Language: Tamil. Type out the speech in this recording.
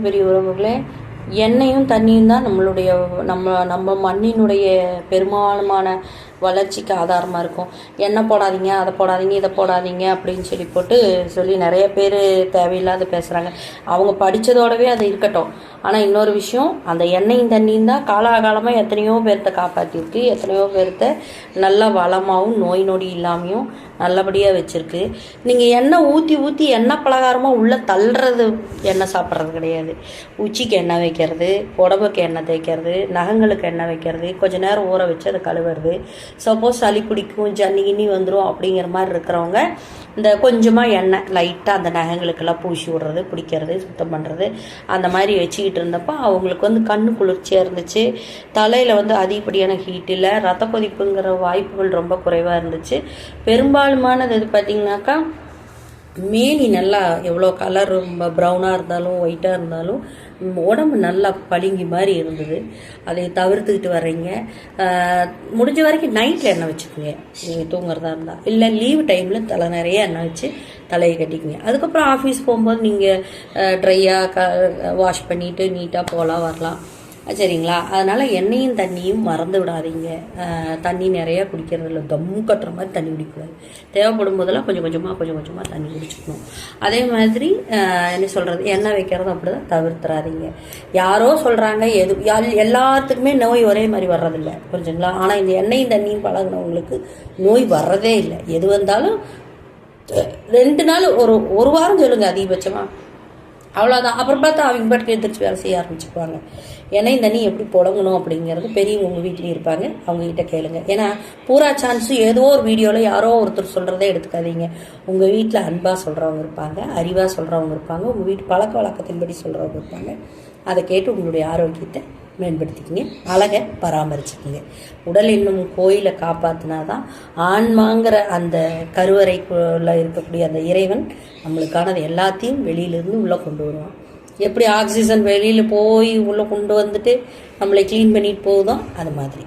பெரிய உறவுகளே எண்ணெயும் தண்ணியும் தான் நம்மளுடைய நம்ம நம்ம மண்ணினுடைய பெரும்பாலுமான வளர்ச்சிக்கு ஆதாரமாக இருக்கும். எண்ணெய் போடாதீங்க அதை போடாதீங்க இதை போடாதீங்க அப்படின்னு சொல்லி போட்டு சொல்லி நிறைய பேர் தேவையில்லாத பேசுகிறாங்க அவங்க படித்ததோடவே அது இருக்கட்டும். ஆனால் இன்னொரு விஷயம் அந்த எண்ணெயும் தண்ணியும் தான் காலாகாலமாக எத்தனையோ பேர்த்த காப்பாற்றிருக்கு எத்தனையோ பேர்த்த நல்ல வளமாகவும் நோய் நொடி இல்லாமையும் நல்லபடியாக வச்சுருக்கு. நீங்கள் எண்ணெய் ஊற்றி ஊற்றி எண்ணெய் பலகாரமாக உள்ளே தள்ளுறது எண்ணெய் சாப்பிட்றது கிடையாது. உச்சிக்கு எண்ணெய் வைக்கிறது உடம்புக்கு எண்ணெய் தேய்க்கிறது நகங்களுக்கு எண்ணெய் வைக்கிறது கொஞ்ச நேரம் ஊற வச்சு அதை கழுவுறது சப்போஸ் சளி பிடிக்கும் ஜன்னி கிண்ணி வந்துடும் அப்படிங்கிற மாதிரி இருக்கிறவங்க இந்த கொஞ்சமாக எண்ணெய் லைட்டாக அந்த நகங்களுக்கெல்லாம் பூசி விடுறது பிடிக்கிறது சுத்தம் பண்ணுறது அந்த மாதிரி வச்சுக்கிட்டு இருந்தப்போ அவங்களுக்கு வந்து கண் குளிர்ச்சியாக இருந்துச்சு. தலையில் வந்து அதிகப்படியான ஹீட் இல்லை. ரத்த கொதிப்புங்கிற வாய்ப்புகள் ரொம்ப குறைவாக இருந்துச்சு. பெரும்பாலுமானது இது பார்த்திங்கனாக்கா மேனி நல்லா எவ்வளோ கலர் ரொம்ப ப்ரௌனாக இருந்தாலும் ஒயிட்டாக இருந்தாலும் உடம்பு நல்லா பளிங்கி மாதிரி இருந்தது. அதை தவிர்த்துக்கிட்டு வர்றீங்க. முடிஞ்ச வரைக்கும் நைட்டில் எண்ணெய் வச்சுக்கோங்க. நீங்கள் தூங்குறதா இருந்தால் இல்லை லீவு டைமில் தலை நிறைய எண்ணெய் வச்சு தலையை கட்டிக்குங்க. அதுக்கப்புறம் ஆஃபீஸ் போகும்போது நீங்கள் ட்ரையாக க வாஷ் பண்ணிவிட்டு நீட்டாக போகலாம் வரலாம். சரிங்களா? அதனால் எண்ணெயும் தண்ணியும் மறந்து விடாதீங்க. தண்ணி நிறையா குடிக்கிறது இல்லை கட்டுற மாதிரி தண்ணி குடிக்கக்கூடாது தேவைப்படும் போதெல்லாம் கொஞ்சம் கொஞ்சமாக கொஞ்சம் கொஞ்சமாக தண்ணி குடிச்சுக்கணும். அதே மாதிரி என்ன சொல்கிறது எண்ணெய் வைக்கிறதும் அப்படி தான் தவிர்த்துறாதீங்க. யாரோ சொல்கிறாங்க எது எல்லாத்துக்குமே நோய் ஒரே மாதிரி வர்றதில்ல. புரிஞ்சுங்களா? ஆனால் இந்த எண்ணெயும் தண்ணியும் பழகுனவங்களுக்கு நோய் வர்றதே இல்லை. எது வந்தாலும் ரெண்டு நாள் ஒரு ஒரு வாரம் சொல்லுங்கள் அதிகபட்சமாக அவ்வளோதான் அப்புறம் பார்த்தா அவங்க பாட்டுக்கு எந்திரிச்சு வேலை செய்ய ஆரம்பிச்சுக்குவாங்க. ஏன்னா இந்த நீ எப்படி புழங்கணும் அப்படிங்கிறது பெரியவங்க உங்கள் வீட்லேயும் இருப்பாங்க. அவங்ககிட்ட கேளுங்க. ஏன்னா பூரா சான்ஸும் ஏதோ ஒரு வீடியோவில் யாரோ ஒருத்தர் சொல்கிறதே எடுத்துக்காதீங்க. உங்கள் வீட்டில் அன்பாக சொல்கிறவங்க இருப்பாங்க அறிவாக சொல்கிறவங்க இருப்பாங்க உங்கள் வீட்டு பழக்க வழக்கத்தின்படி சொல்கிறவங்க இருப்பாங்க. அதை கேட்டு உங்களுடைய ஆரோக்கியத்தை மேம்படுத்திக்கிங்க. அழகை பராமரிச்சுக்கிங்க. உடல் இன்னும் கோயிலை காப்பாற்றினா தான் ஆன்மாங்கிற அந்த கருவறைக்குள்ள இருக்கக்கூடிய அந்த இறைவன் நம்மளுக்கானது எல்லாத்தையும் வெளியிலேருந்து உள்ளே கொண்டு வருவான். எப்படி ஆக்சிஜன் வெளியில் போய் உள்ளே கொண்டு வந்துட்டு நம்மளை க்ளீன் பண்ணிட்டு போகுதோ அது மாதிரி.